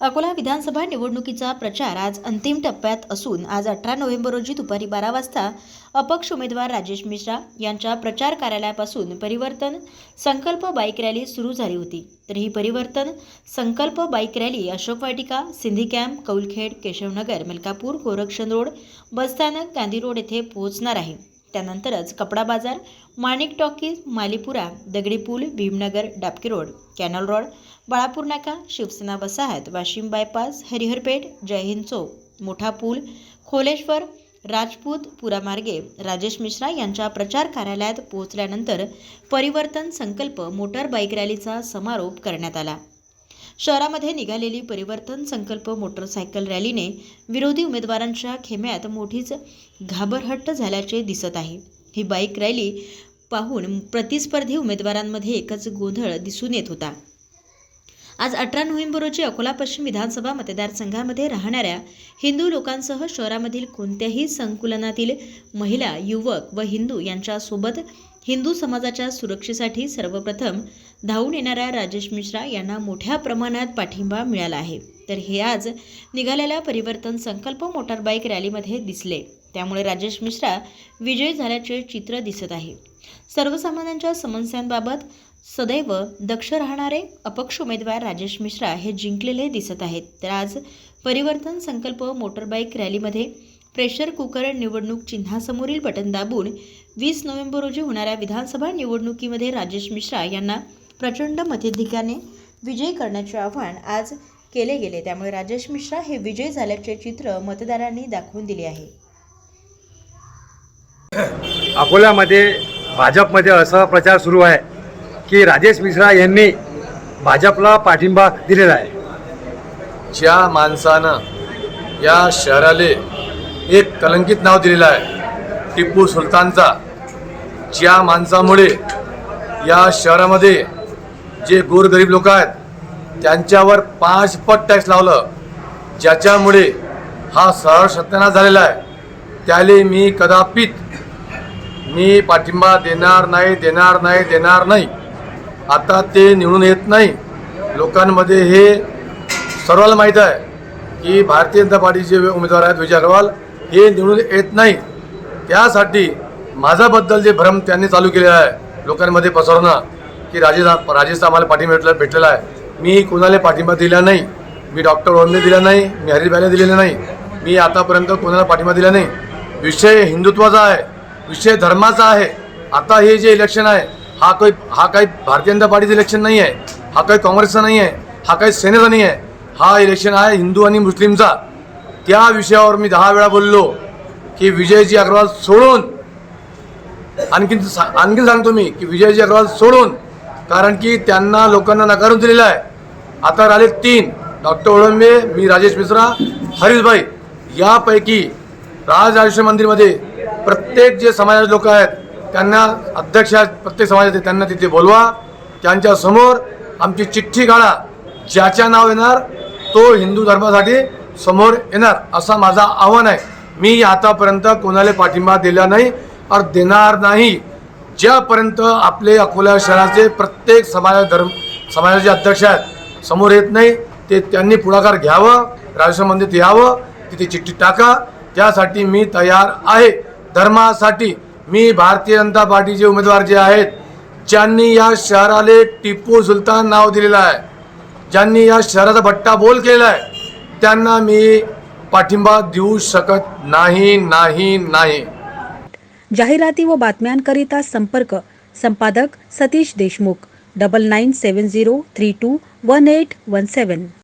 अकोला विधानसभा निवडणुकीचा प्रचार आज अंतिम टप्प्यात असून आज अठरा नोव्हेंबर रोजी दुपारी बारा वाजता अपक्ष उमेदवार राजेश मिश्रा यांच्या प्रचार कार्यालयापासून परिवर्तन संकल्प बाईक रॅली सुरू झाली होती. तर ही परिवर्तन संकल्प bike rally Ashok Vatika Sindhi camp Kaulkhed Keshavnagar Malkapur Gorakshan road बसस्थानक गांधी रोड येथे पोहोचणार आहे. त्यानंतरच कपडा बाजार माणिक टॉकीज मालीपुरा दगडी पूल Bhimnagar Dapki road canal road Balapur नाका शिवसेना वसाहत वाशिम बायपास हरिहरपेठ जयहिंद चौक मोठा पूल खोलेश्वर राजपूत पुरामार्गे राजेश मिश्रा यांच्या प्रचार कार्यालयात पोहोचल्यानंतर परिवर्तन संकल्प मोटार बाईक रॅलीचा समारोप करण्यात आला. शहरामध्ये निघालेली परिवर्तन संकल्प मोटरसायकल रॅलीने विरोधी उमेदवारांच्या खेम्यात मोठीच घाबरहट्ट झाल्याचे दिसत आहे. ही बाईक रॅली पाहून प्रतिस्पर्धी उमेदवारांमध्ये एकच गोंधळ दिसून येत होता. आज अठरा नोव्हेंबर रोजी अकोला पश्चिम विधानसभा मतदारसंघामध्ये राहणाऱ्या हिंदू लोकांसह शहरामधील कोणत्याही संकुलनातील महिला युवक व हिंदू यांच्यासोबत हिंदू समाजाच्या सुरक्षेसाठी सर्वप्रथम धावून येणाऱ्या राजेश मिश्रा यांना मोठ्या प्रमाणात पाठिंबा मिळाला आहे. तर हे आज निघालेल्या परिवर्तन संकल्प मोटारबाईक रॅलीमध्ये दिसले. त्यामुळे राजेश मिश्रा विजयी झाल्याचे चित्र दिसत आहे. सर्वसामान्यांच्या समस्यांबाबत सदैव दक्ष राहणारे अपक्ष उमेदवार राजेश मिश्रा हे जिंकलेले दिसत आहेत. तर आज परिवर्तन संकल्प मोटरबाईक रॅलीमध्ये प्रेशर कुकर निवडणूक चिन्हासमोरील बटन दाबून वीस नोव्हेंबर रोजी होणाऱ्या विधानसभा निवडणुकीमध्ये राजेश मिश्रा यांना प्रचंड मताधिक्याने विजयी करण्याचे आवाहन आज केले गेले. त्यामुळे राजेश मिश्रा हे विजयी झाल्याचे चित्र मतदारांनी दाखवून दिले आहे. अकोल्यामध्ये भाजपमध्ये असा प्रचार सुरू आहे की राजेश मिश्रा यांनी भाजपला पाठिंबा दिलेला आहे. ज्या माणसानं या शहराले एक कलंकित नाव दिलेलं आहे. टिप्पू सुलतानचा. ज्या माणसामुळे या शहरामध्ये जे गोरगरीब लोक आहेत त्यांच्यावर पाच पट टॅक्स लावलं. ज्याच्यामुळे हा सरळ सत्यानाश झालेला आहे. त्याले मी कदापित मी पाठिंबा देणार नाही देणार नाही देणार नाही. आता ते निवडून येत नाही. लोकांमध्ये हे सर्वांना माहीत आहे की भारतीय जनता पार्टीचे उमेदवार आहेत विजय अग्रवाल. हे निवडून येत नाही. त्यासाठी माझ्याबद्दल जे भ्रम त्यांनी चालू केलेला आहे लोकांमध्ये पसरवणं की राजेश राजेशचा आम्हाला पाठिंबा भेटला भेटलेला आहे. मी कोणाला पाठिंबा दिला नाही. मी डॉक्टर ओळमे दिला नाही मी हरिभाईला दिलेला नाही. मी आतापर्यंत कोणाला पाठिंबा दिला नाही. विषय हिंदुत्वाचा आहे विषय धर्माचा आहे. आता हे जे इलेक्शन आहे हा काही हा काही भारतीय जनता पार्टीचं इलेक्शन नाही आहे हा काही काँग्रेसचा नाही आहे हा काही सेनेचा नाही आहे हा इलेक्शन आहे हिंदू आणि मुस्लिमचा. त्या विषयावर मी दहा वेळा बोललो की विजयजी अग्रवाल सोडून आणखीन सा- आणखीन सांगतो मी की विजयजी अग्रवाल सोडून कारण की त्यांना लोकांना नकारून दिलेला आहे. आता राहिले तीन. डॉक्टर ओळंबे मी राजेश मिश्रा हरीशभाई यापैकी राज आयुष्य मंदिरमध्ये प्रत्येक जे समाजाचे लोक आहेत त्यांना अध्यक्ष प्रत्येक समाजाचे त्यांना तिथे बोलवा. त्यांच्यासमोर आमची चिठ्ठी काढा. ज्याच्या नाव येणार तो हिंदू धर्मासाठी समोर येणार असा माझा आव्हान आहे. मी आतापर्यंत कोणाला पाठिंबा दिला नाही और देणार नाही. ज्यापर्यंत आपले अकोला शहराचे प्रत्येक समाज धर्म समाजाचे अध्यक्ष आहेत समोर येत नाही ते त्यांनी पुढाकार घ्यावं राजस्व मंदिरात यावं तिथे चिठ्ठी टाका. त्यासाठी मी तयार आहे. धर्मासाठी मी भारतीय जनता पार्टीचे उमेदवार जे आहेत ज्यांनी या शहराले टिपू सुलतान नाव दिलेलं आहे ज्यांनी या शहराचा भट्टा बोल केलेला आहे त्यांना मी पाठिंबा देऊ शकत नाही नाही नाही. जाहिराती व बातम्यांकरिता संपर्क संपादक Satish Deshmukh double nine seven zero three two one eight one seven